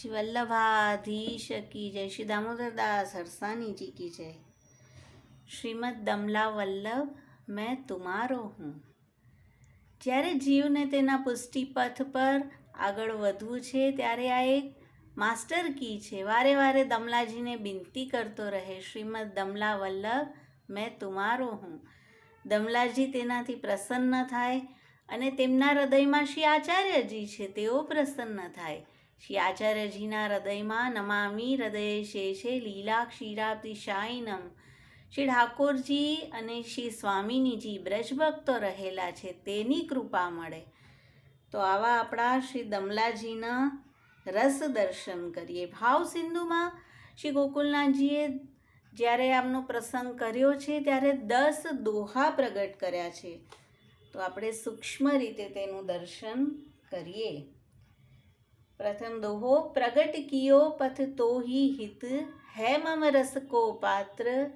શ્રી વલ્લભાધીશ કી જય. શ્રી દામોદરદાસ હરસાનીજી કી જય. શ્રીમદ દમલા વલ્લભ મેં તુમારો હું. જ્યારે જીવને તેના પુષ્ટિ પથ પર આગળ વધવું છે, ત્યારે આ એક માસ્ટર કી છે. વારે વારે દમલાજીને બિનતી કરતો રહે. શ્રીમદ દમલા વલ્લભ મેં તુમારો હું. દમલાજી તેનાથી પ્રસન્ન થાય અને તેમના હૃદયમાં શ્રી આચાર્યજી છે, તેઓ પ્રસન્ન થાય. શ્રી આચાર્યજીના હૃદયમાં નમામી હૃદય શેષે લીલા ક્ષીરાબ્દિશાયનમ શ્રી ઠાકોરજી અને શ્રી સ્વામિનીજી બ્રજભક્તો રહેલા છે, તેની કૃપા મળે. તો આવા આપણા શ્રી દમલાજીના રસ દર્શન કરીએ. ભાવ સિંધુમાં શ્રી ગોકુલનાથજીએ જ્યારે આમનો પ્રસંગ કર્યો છે, ત્યારે દસ દોહા પ્રગટ કર્યા છે. તો આપણે સૂક્ષ્મ રીતે તેનું દર્શન કરીએ. પ્રથમ દોહો, પ્રગટ કિયો પથ તોહી હિત, હૈ મમ રસ કો પાત્ર,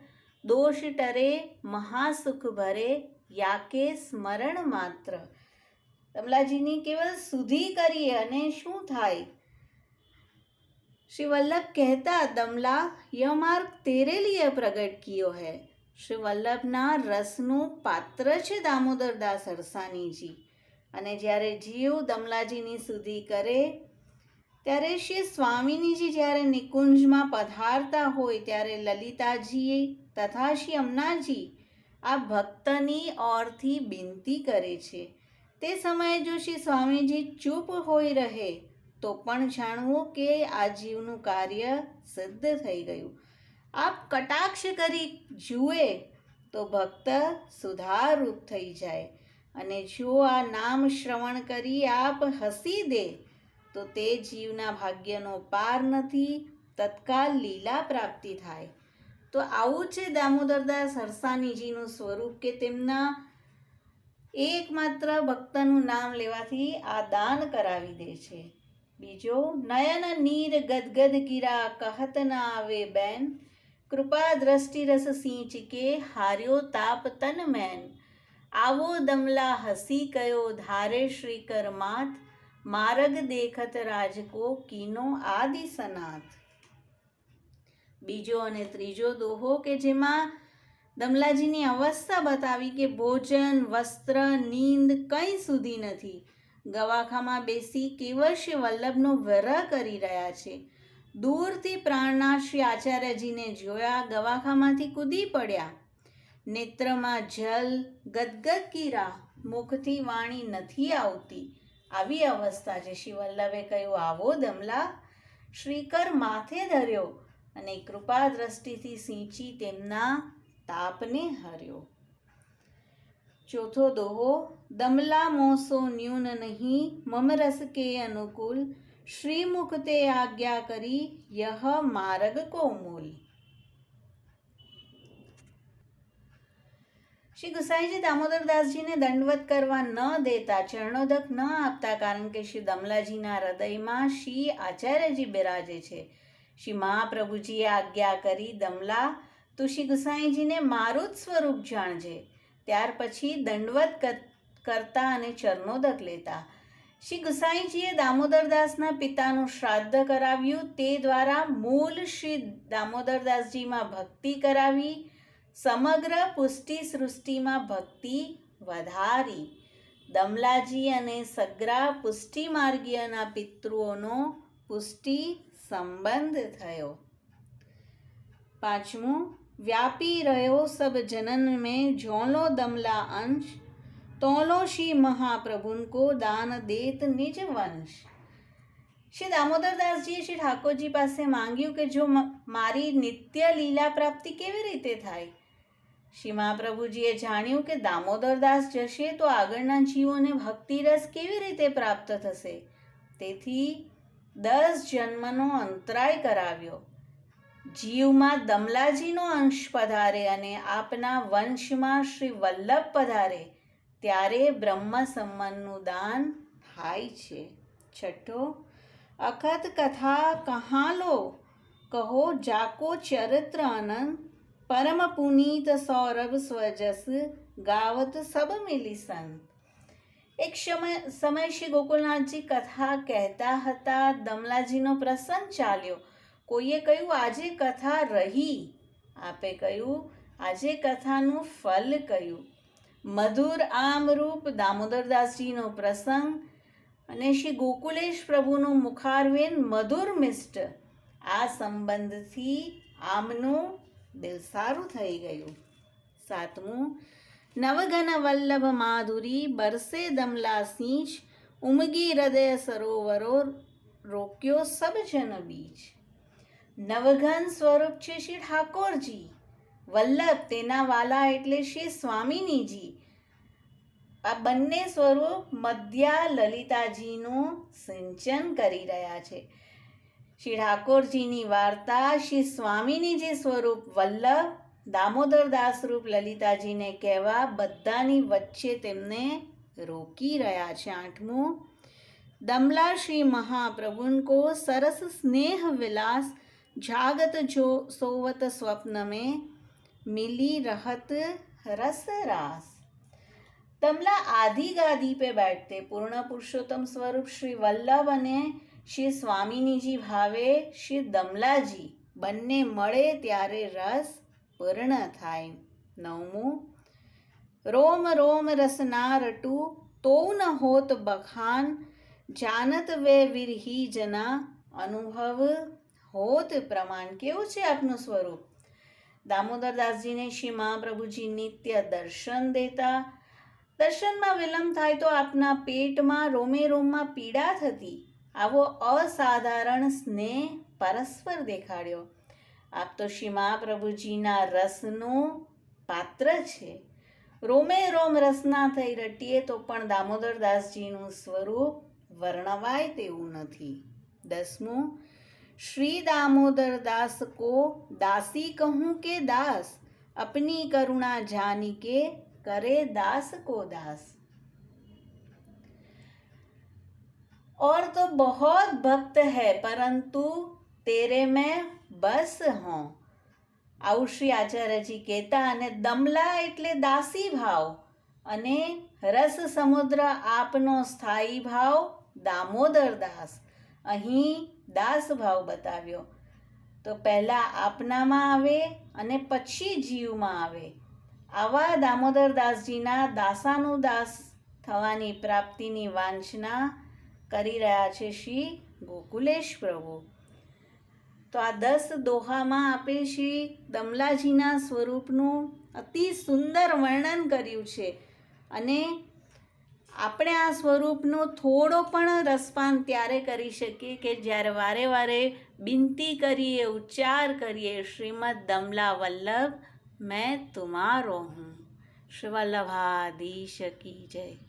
દોષ ટરે, મહાસુખ ભરે, યાકે સ્મરણ માત્ર. કમલાજીની કેવલ સુધી કરીએ અને શું થાય? શ્રી વલ્લભ કહેતા દમલા, ય માર્ગ તેરે લીએ પ્રગટ કિયો હે. શ્રી વલ્લભના રસનું પાત્ર છે દામોદરદાસ હરસાનીજી અને જ્યારે જીવ દમલાજીની સુધી કરે ત્યારે શ્રી સ્વામિનીજી જ્યારે નિકુંજમાં પધારતા હોય ત્યારે લલિતાજીએ તથા શ્રી અમનાજી આ ભક્તની ઓરથી બિનતી કરે છે. તે સમયે જો શ્રી સ્વામીજી ચૂપ હોઈ રહે, તો પણ જાણવું કે આ જીવનું કાર્ય સિદ્ધ થઈ ગયું. આપ કટાક્ષ કરી જુએ, તો ભક્ત સુધારરૂપ થઈ જાય. અને જો આ નામ શ્રવણ કરી આપ હસી દે તો તે જીવના ભાગ્યનો પાર નથી, તત્કાલ લીલા પ્રાપ્તિ થાય. તો આવું છે દામોદરદાસ હરસાનીજીનું સ્વરૂપ કે તેમના એકમાત્ર ભક્તનું નામ લેવાથી આ દાન કરાવી દે છે. બીજો, નયન નીર ગદગદ કીરા કહત ના આવે બેન, કૃપા દ્રષ્ટિ રસ સિંચ કે હાર્યો તાપ તન મેન. આવો દમલા હસી કયો ધારે શ્રીકર માત માર્ગ દેખત રાજકો કીનો આદિ સનાથ. બીજો અને ત્રીજો દોહો કે જેમાં દમલાજીની અવસ્થા બતાવી કે ભોજન, વસ્ત્ર, નીંદ કંઈ સુધી નથી. ગવાખામાં બેસી કેવળ શ્રી વલ્લભનો વરહ કરી રહ્યા છે. દૂરથી પ્રાણના શ્રી આચાર્યજીને જોયા, ગવાખામાંથી કૂદી પડ્યા. નેત્રમાં જલ ગદગદ કીરા, મુખથી વાણી નથી આવતી. આવી અવસ્થા છે. શ્રી કહ્યું, આવો દમલા. શ્રીકર માથે ધર્યો અને કૃપા દ્રષ્ટિથી સિંચી તેમના તાપને હર્યો. ચોથો દોહો, દમલા મોસો ન્યૂન નહીં, મમ રસ કે અનુકૂળ શ્રીમુખ તે આજ્ઞા કરી, યહ માર્ગ કો મૂલ શ્રી ગુસાઈજી દામોદરદાસજીને દંડવત કરવા ન દેતા ચરણોદક ન આપતા કારણ કે શ્રી દમલાજીના હૃદયમાં શ્રી આચાર્યજી બિરાજે છે. શ્રી મહાપ્રભુજીએ આજ્ઞા કરી, દમલા, તું શ્રી ગુસાઈજીને મારું જ સ્વરૂપ જાણજે. ત્યાર પછી દંડવત કરતા અને ચરણોદક લેતા. શ્રી ગુસાઈજીએ દામોદરદાસના પિતાનું શ્રાદ્ધ કરાવ્યું. તે દ્વારા મૂળ શ્રી દામોદરદાસજીમાં ભક્તિ કરાવી. સમગ્ર પુષ્ટિ સૃષ્ટિમાં ભક્તિ વધારી. દમલાજી અને સગ્રા પુષ્ટિ માર્ગીયના પિતૃઓનો પુષ્ટિ સંબંધ થયો. પાંચમું, વ્યાપી રહ્યો સબ જનન મેં જોલો દમલા અંશ, તોલો શ્રી મહાપ્રભુન કો દાન દેત નિજ વંશ. શ્રી દામોદરદાસજીએ શ્રી ઠાકોરજી પાસે માંગ્યું કે જો મારી નિત્ય લીલા પ્રાપ્તિ કેવી રીતે થાય? શ્રી મહાપ્રભુજીએ જાણ્યું કે દામોદરદાસ જશે તો આગળના જીવોને ભક્તિરસ કેવી રીતે પ્રાપ્ત થશે? તેથી દસ જન્મનો અંતરાય કરાવ્યો. જીવમાં દમલાજીનો અંશ પધારે અને આપના વંશમાં શ્રી વલ્લભ પધારે, ત્યારે બ્રહ્મ સંબંધનું દાન થાય છે. છઠ્ઠો, અખત કથા કહા લો? કહો, જાકો ચરિત્ર અનંત પરમ પુનીત સૌરભ સ્વજસ ગાવત સબ મિલી સંત. એક સમય શ્રી ગોકુલનાથજી કથા કહેતા હતા. દમલાજીનો પ્રસંગ ચાલ્યો. કોઈએ કહ્યું, આજે કથા રહી. આપે કહ્યું, આજે કથાનું ફલ કહ્યું. મધુર આમરૂપ દામોદરદાસજીનો પ્રસંગ અને શ્રી ગોકુલેશ પ્રભુનું મુખારવેન મધુર મિષ્ટ. આ સંબંધથી આમનું દિલ સારું થઈ ગયું. સાતમું નવઘન વલ્લભ માધુરી બરસે દમલા સિંચ, ઉમગી હૃદય સરોવરો રોક્યો સબજન બીજ નવઘન સ્વરૂપ છે શ્રી ઠાકોરજી. વલ્લભ તેના વાલા એટલે શ્રી સ્વામિનીજી. આ બંને સ્વરૂપ મધ્યા લલિતાજીનું સિંચન કરી રહ્યા છે. શ્રી ઠાકોરજીની વાર્તા શ્રી સ્વામિનીજી સ્વરૂપ વલ્લભ દામોદર દાસ રૂપ લલિતાજીને કહેવા બધાની વચ્ચે તેમને રોકી રહ્યા છે આઠમું દમલા શ્રી મહાપ્રભુન કો સરસ સ્નેહ વિલાસ જાગત જો સોવત સ્વપ્ન में मिली रहत रस रास तमला आधी गादी पे बैठते પૂર્ણ પુરુષોત્તમ સ્વરૂપ શ્રી વલ્લભ અને શ્રી સ્વામિનીજી ભાવે શ્રી દમલાજી બંને મળે ત્યારે રસ પૂર્ણ થાય. નવમું, રોમ રોમ રસના રટુ તો ન હોત બખાન, જાનત વે વિરહી જના, અનુભવ હોત પ્રમાણ. કેવું છે આપનું સ્વરૂપ? દામોદરદાસજીને શ્રી મહાપ્રભુજી નિત્ય દર્શન દેતા. દર્શનમાં વિલંબ થાય તો આપના પેટમાં રોમે રોમમાં પીડા થતી. આવો અસાધારણ સ્નેહ પરસ્પર દેખાડ્યો. આપ તો શ્રી મહાપ્રભુજીના રસનું પાત્ર છે. રોમે રોમ રસના થઈ રટીએ તો પણ દામોદરદાસજીનું સ્વરૂપ વર્ણવાય તેવું નથી. દસમું, શ્રી દામોદર દાસ કો દાસી કહું કે દાસ? અપની કરુણા જાની કે કરે દાસ કો દાસ? और तो बहुत भक्त है परंतु तेरे में बस હોં આવું શ્રી આચાર્યજી કહેતા અને દમલા એટલે દાસી ભાવ અને રસ સમુદ્ર આપનો સ્થાયી ભાવ દામોદર દાસ અહીં દાસ ભાવ બતાવ્યો તો પહેલાં આપનામાં આવે અને પછી જીવમાં આવે આવા દામોદર દાસજીના દાસાનું દાસ થવાની પ્રાપ્તિની વાંચના કરી રહ્યા છે શ્રી ગોકુલેશ પ્રભુ. તો આ દસ દોહામાં આપે શ્રી દમલાજીના સ્વરૂપનું અતિ સુંદર વર્ણન કર્યું છે. અને આપણે આ સ્વરૂપનો થોડો પણ રસપાન ત્યારે કરી શકીએ કે જ્યારે વારે વારે બિનતી કરીએ, ઉચ્ચાર કરીએ, શ્રીમદ દમલા વલ્લભ, મેં તુમારો હું. શ્રી વલ્લભાધીશ કી જય.